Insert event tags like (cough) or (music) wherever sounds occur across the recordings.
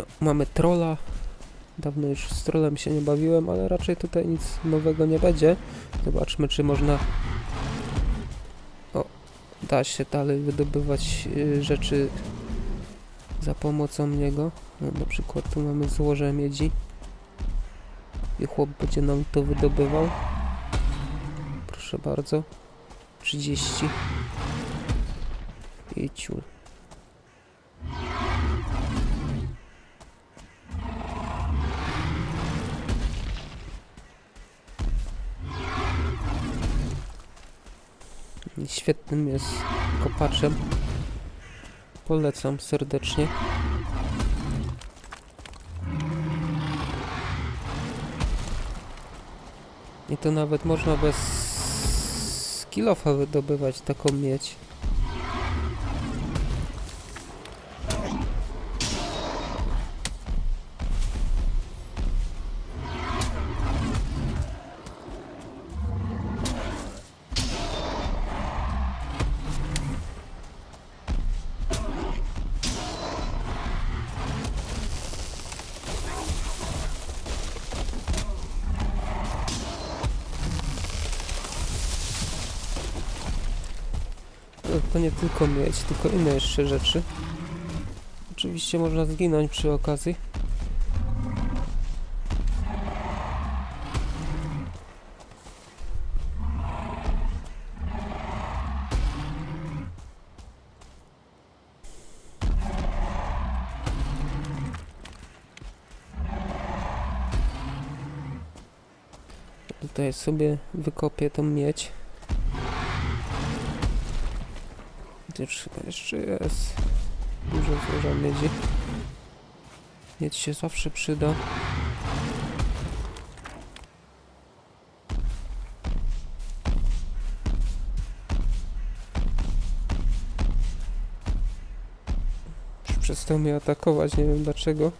No, mamy trolla. Dawno już z trollem się nie bawiłem, ale raczej tutaj nic nowego nie będzie. Zobaczmy, czy można... O, da się dalej wydobywać y, rzeczy za pomocą niego. No, na przykład tu mamy złoże miedzi. I chłop będzie nam to wydobywał. Proszę bardzo. 30. I ciul. Świetnym jest kopaczem. Polecam serdecznie. I to nawet można bez kilofa wydobywać taką miedź. To, nie tylko miedź, tylko inne jeszcze rzeczy. Oczywiście można zginąć przy okazji. Tutaj sobie wykopię tą miedź. Gdzież chyba jeszcze jest dużo złoża miedzi. Miedź się zawsze przyda. Przestał mnie atakować, nie wiem dlaczego.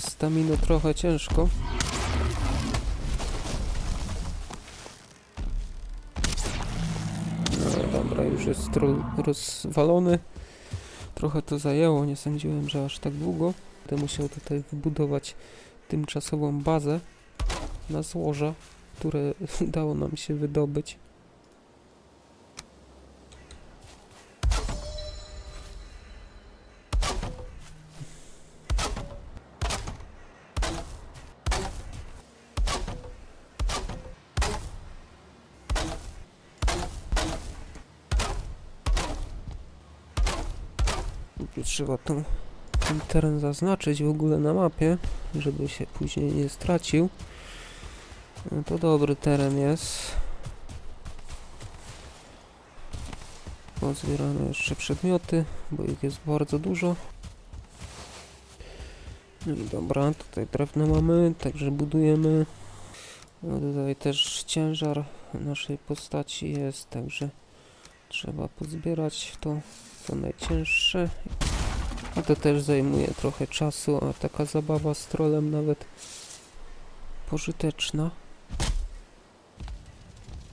Staminy trochę ciężko. No dobra, już jest rozwalony. Trochę to zajęło, nie sądziłem, że aż tak długo. Będę musiał tutaj wybudować tymczasową bazę na złoża, które (laughs) udało nam się wydobyć. Tu Trzeba tą, ten teren zaznaczyć w ogóle na mapie, żeby się później nie stracił. No to dobry teren jest. Pozbieramy jeszcze przedmioty, bo ich jest bardzo dużo. No i dobra, tutaj drewno mamy, także budujemy. No tutaj też ciężar naszej postaci jest, także trzeba pozbierać to co najcięższe. A to też zajmuje trochę czasu, a taka zabawa z trolem nawet pożyteczna.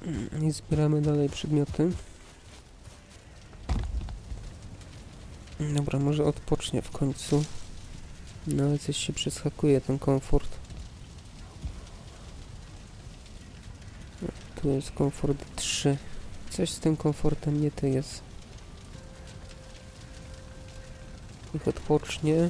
Mm, I zbieramy dalej przedmioty. Dobra, może odpocznie w końcu. No ale coś się przeskakuje ten komfort. Tu jest komfort 3. Coś z tym komfortem nie to jest. Niech odpocznie.